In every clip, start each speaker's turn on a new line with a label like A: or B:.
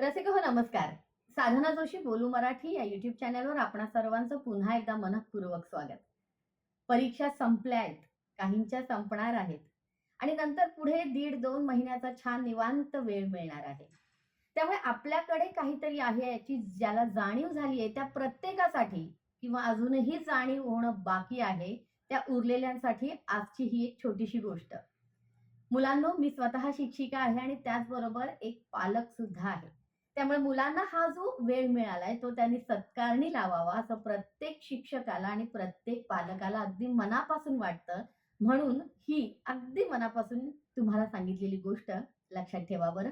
A: रसिक हो नमस्कार. साधना जोशी बोलू मराठी या युट्यूब चॅनलवर आपण सर्वांचं पुन्हा एकदा मनपूर्वक स्वागत. परीक्षा संपल्या आहेत काहींच्या संपणार आहेत. आणि नंतर पुढे दीड दोन महिन्याचा छान निवांत वेळ मिळणार आहे. त्यामुळे आपल्याकडे काहीतरी आहे याची ज्याला जाणीव झाली आहे त्या प्रत्येकासाठी किंवा अजूनही जाणीव होणं बाकी आहे त्या उरलेल्यांसाठी आजची ही एक छोटीशी गोष्ट. मुलांनो मी स्वतः शिक्षिका आहे आणि त्याचबरोबर एक पालक सुद्धा आहे. त्यामुळे मुलांना हा जो वेळ मिळालाय तो त्यांनी सत्कारणी लावावा असं प्रत्येक शिक्षकाला आणि प्रत्येक पालकाला अगदी मनापासून वाटतं. म्हणून ही अगदी मनापासून तुम्हाला सांगितलेली गोष्ट लक्षात ठेवा बरं.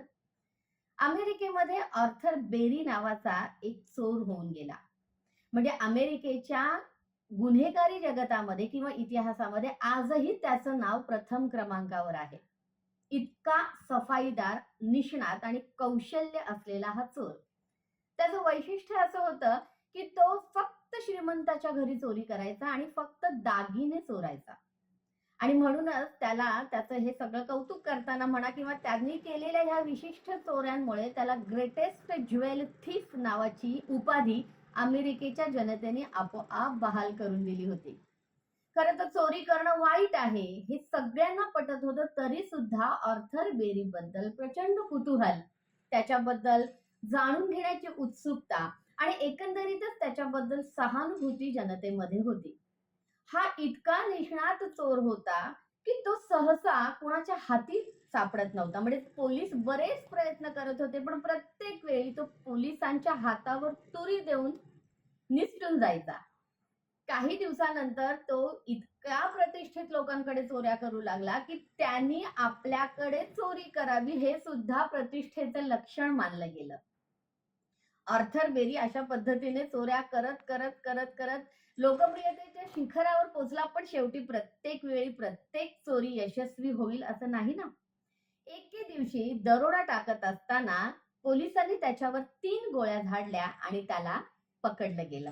A: अमेरिकेमध्ये ऑर्थर बेरी नावाचा एक चोर होऊन गेला. म्हणजे अमेरिकेच्या गुन्हेगारी जगतामध्ये किंवा इतिहासामध्ये आजही त्याचं नाव प्रथम क्रमांकावर आहे. इतका सफाईदार निष्णात आणि कौशल्य असलेला हा चोर. त्याचं वैशिष्ट्य असं होतं की तो फक्त श्रीमंताच्या घरी चोरी करायचा आणि फक्त दागिने चोरायचा. आणि म्हणूनच त्याला त्याचं हे सगळं कौतुक करताना म्हणा किंवा त्यांनी केलेल्या ह्या विशिष्ट चोऱ्यांमुळे त्याला ग्रेटेस्ट ज्वेल थीफ नावाची उपाधी अमेरिकेच्या जनतेने आपोआप बहाल करून दिली होती. खरं तर चोरी करणं वाईट आहे. हे सगळ्यांना पटत होतं तरी सुद्धा ऑर्थर बेरी बद्दल प्रचंड कुतूहल. त्याच्याबद्दल जाणून घेण्याची उत्सुकता आणि एकंदरीतच त्याच्याबद्दल सहानुभूती जनतेमध्ये होती. हा इतका निष्णात चोर होता की तो सहसा कोणाच्या हाती सापडत नव्हता. म्हणजे पोलीस बरेच प्रयत्न करत होते पण प्रत्येक वेळी तो पोलिसांच्या हातावर तुरी देऊन निसटून जायचा. काही दिवसानंतर तो इतक्या प्रतिष्ठित लोकांकडे चोऱ्या करू लागला की त्यांनी आपल्याकडे चोरी करावी हे सुद्धा प्रतिष्ठेचं लक्षण मानलं गेलं. आर्थर बेरी अशा पद्धतीने चोऱ्या करत करत करत करत लोकप्रियतेच्या शिखरावर पोचला पण शेवटी प्रत्येक वेळी प्रत्येक चोरी यशस्वी होईल असं नाही ना? एके दिवशी दरोडा टाकत असताना पोलिसांनी त्याच्यावर तीन गोळ्या झाडल्या आणि त्याला पकडलं गेलं.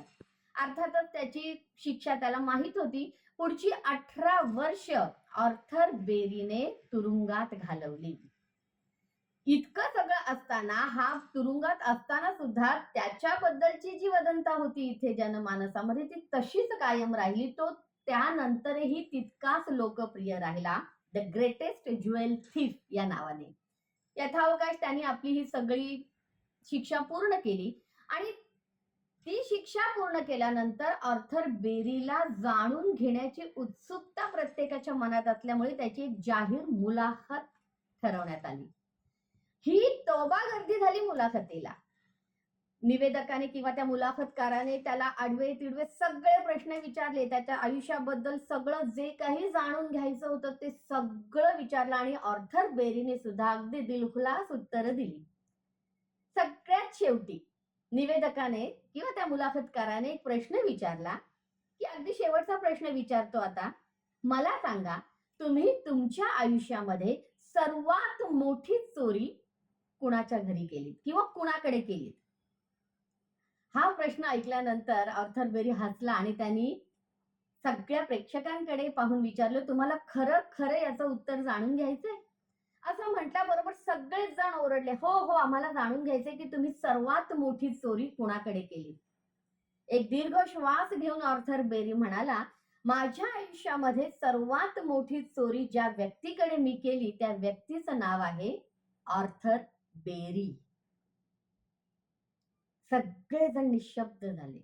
A: अर्थातच त्याची शिक्षा त्याला माहीत होती. पुढची अठरा वर्ष ऑर्थर बेरीने तुरुंगात घालवली. इतकं सगळं असताना हा तुरुंगात असताना सुद्धा त्याच्याबद्दलची जी वदंता होती इथे जनमानसामध्ये ती तशीच कायम राहिली. तो त्यानंतरही तितकाच लोकप्रिय राहिला. द ग्रेटेस्ट ज्वेल थिफ या नावाने. यथावकाश त्यांनी आपली ही सगळी शिक्षा पूर्ण केली. आणि ती शिक्षा पूर्ण केल्यानंतर ऑर्थर बेरीला जाणून घेण्याची उत्सुकता प्रत्येकाच्या मनात असल्यामुळे त्याची एक जाहीर मुलाखत ठरवण्यात आली. ही तोबा गर्दी झाली मुलाखतीला. निवेदकाने किंवा त्या मुलाखतकाराने त्याला आडवे तिडवे सगळे प्रश्न विचारले त्याच्या आयुष्याबद्दल सगळं जे काही जाणून घ्यायचं होतं ते सगळं विचारलं आणि ऑर्थर बेरीने सुद्धा अगदी दिलखुलास उत्तरं दिली. सगळ्यात शेवटी निवेदकाने किंवा त्या मुलाखतकाराने एक प्रश्न विचारला की अगदी शेवटचा प्रश्न विचारतो आता. मला सांगा तुम्ही तुमच्या आयुष्यामध्ये सर्वात मोठी चोरी कुणाच्या घरी केलीत किंवा कुणाकडे केलीत? हा प्रश्न ऐकल्यानंतर ऑर्थर बेरी हसला आणि त्यांनी सगळ्या प्रेक्षकांकडे पाहून विचारलं तुम्हाला खरं खरं याचं उत्तर जाणून घ्यायचंय? असं म्हटल्याबरोबर सगळेच जण ओरडले. हो हो आम्हाला जाणून घ्यायचंय की तुम्ही सर्वात मोठी चोरी कुणाकडे केली? एक दीर्घ श्वास घेऊन ऑर्थर बेरी म्हणाला माझ्या आयुष्यामध्ये सर्वात मोठी चोरी ज्या व्यक्तीकडे मी केली त्या व्यक्तीचं नाव आहे ऑर्थर बेरी. सगळेजण निशब्द झाले.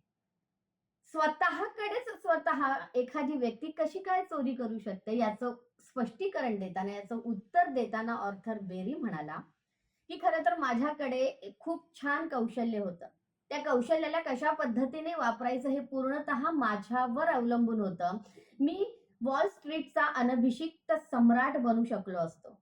A: स्वतःकडेच स्वतः एखादी व्यक्ती कशी काय चोरी करू शकते? याचं स्पष्टीकरण देताना याचं उत्तर देताना ऑर्थर बेरी म्हणाला की खरं तर माझ्याकडे खूप छान कौशल्य होतं. त्या कौशल्याला कशा पद्धतीने वापरायचं हे पूर्णतः माझ्यावर अवलंबून होतं. मी वॉल स्ट्रीटचा अनभिषिक्त सम्राट बनू शकलो असतो.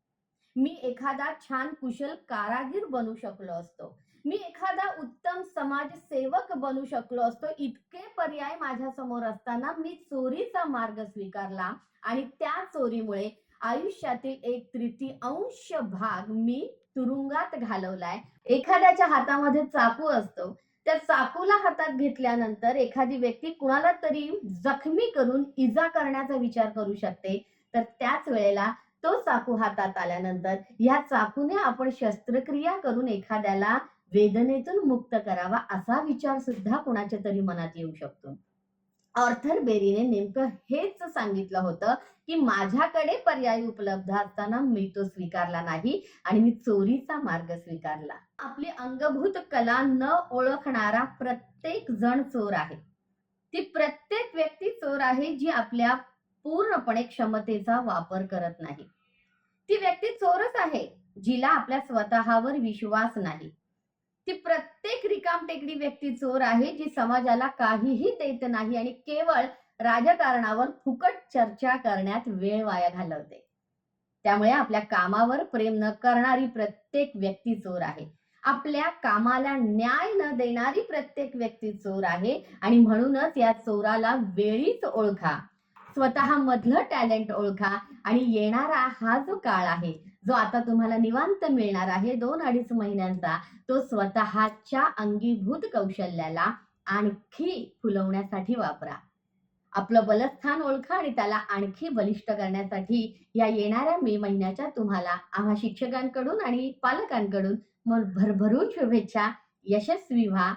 A: मी एखादा छान कुशल कारागीर बनू शकलो असतो. मी एखादा उत्तम समाजसेवक बनू शकलो असतो. इतके पर्याय माझ्यासमोर असताना मी चोरीचा मार्ग स्वीकारला आणि त्या चोरीमुळे आयुष्यातील एक तृतीयांश भाग मी तुरुंगात घालवलाय. एखाद्याच्या हातामध्ये चाकू असतो. त्या चाकूला हातात घेतल्यानंतर एखादी व्यक्ती कुणाला तरी जखमी करून इजा करण्याचा विचार करू शकते. तर त्याच वेळेला तो चाकू हातात आल्यानंतर या चाकूने आपण शस्त्रक्रिया करून एखाद्याला वेदनेतून मुक्त करावा असा विचार सुद्धा कोणाच्या तरी मनात येऊ शकतो. ऑर्थर बेरीने नेमकं हेच सांगितलं होतं की माझ्याकडे पर्याय उपलब्ध असताना मी तो स्वीकारला नाही आणि मी चोरीचा मार्ग स्वीकारला. आपली अंगभूत कला न ओळखणारा प्रत्येक जण चोर आहे. ती प्रत्येक व्यक्ती चोर आहे जी आपल्या पूर्णपणे क्षमतेचा वापर करत नाही. ती व्यक्ती चोरच आहे जिला आपल्या स्वतःवर विश्वास नाही. ती प्रत्येक रिकामटेकडी व्यक्ती चोर आहे जी समाजाला काहीही देत नाही आणि केवळ राजकारणावर फुकट चर्चा करण्यात वेळ वाया घालवते. त्यामुळे आपल्या कामावर प्रेम न करणारी प्रत्येक व्यक्ती चोर आहे. आपल्या कामाला न्याय न देणारी प्रत्येक व्यक्ती चोर आहे आणि म्हणूनच या चोराला वेळीच ओळखा. स्वतः मधलं टॅलेंट ओळखा आणि येणारा हा जो काळ आहे जो आता तुम्हाला निवांत मिळणार आहे दोन अडीच महिन्यांचा तो स्वतःच्या अंगीभूत कौशल्याला आणखी फुलवण्यासाठी वापरा. आपलं बलस्थान ओळखा आणि त्याला आणखी बलिष्ठ करण्यासाठी या येणाऱ्या मे महिन्याच्या तुम्हाला आम्हा शिक्षकांकडून आणि पालकांकडून मग भरभरून शुभेच्छा यशस्वी व्हा.